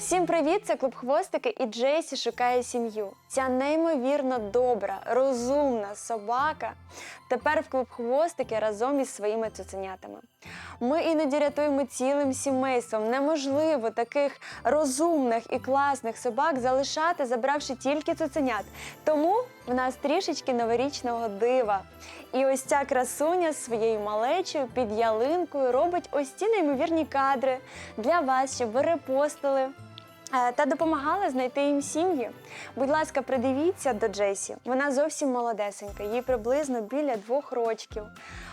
Всім привіт! Це клуб Хвостики і Джейсі шукає сім'ю. Ця неймовірно добра, розумна собака тепер в клуб Хвостики разом із своїми цуценятами. Ми іноді рятуємо цілим сімейством. Неможливо таких розумних і класних собак залишати, забравши тільки цуценят. Тому в нас трішечки новорічного дива. І ось ця красуня з своєю малечею під ялинкою робить ось ці неймовірні кадри для вас, щоб ви репостили та допомагали знайти їм сім'ї. Будь ласка, придивіться до Джесі. Вона зовсім молодесенька, їй приблизно біля двох рочків.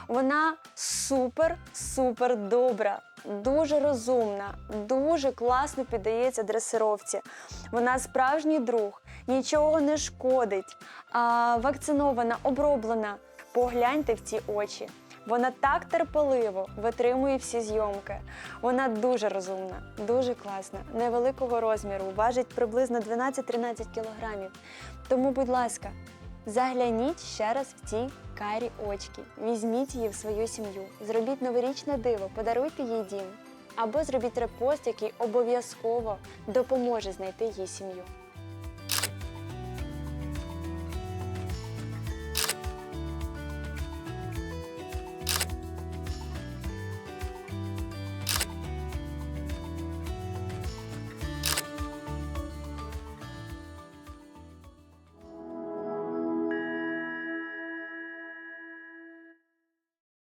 Вона супер, супер добра, дуже розумна, дуже класно піддається дресировці. Вона справжній друг, нічого не шкодить, вакцинована, оброблена. Погляньте в ці очі. Вона так терпеливо витримує всі зйомки. Вона дуже розумна, дуже класна, невеликого розміру, важить приблизно 12-13 кілограмів. Тому, будь ласка, загляніть ще раз в ці карі очки, візьміть її в свою сім'ю, зробіть новорічне диво, подаруйте їй дім. Або зробіть репост, який обов'язково допоможе знайти їй сім'ю.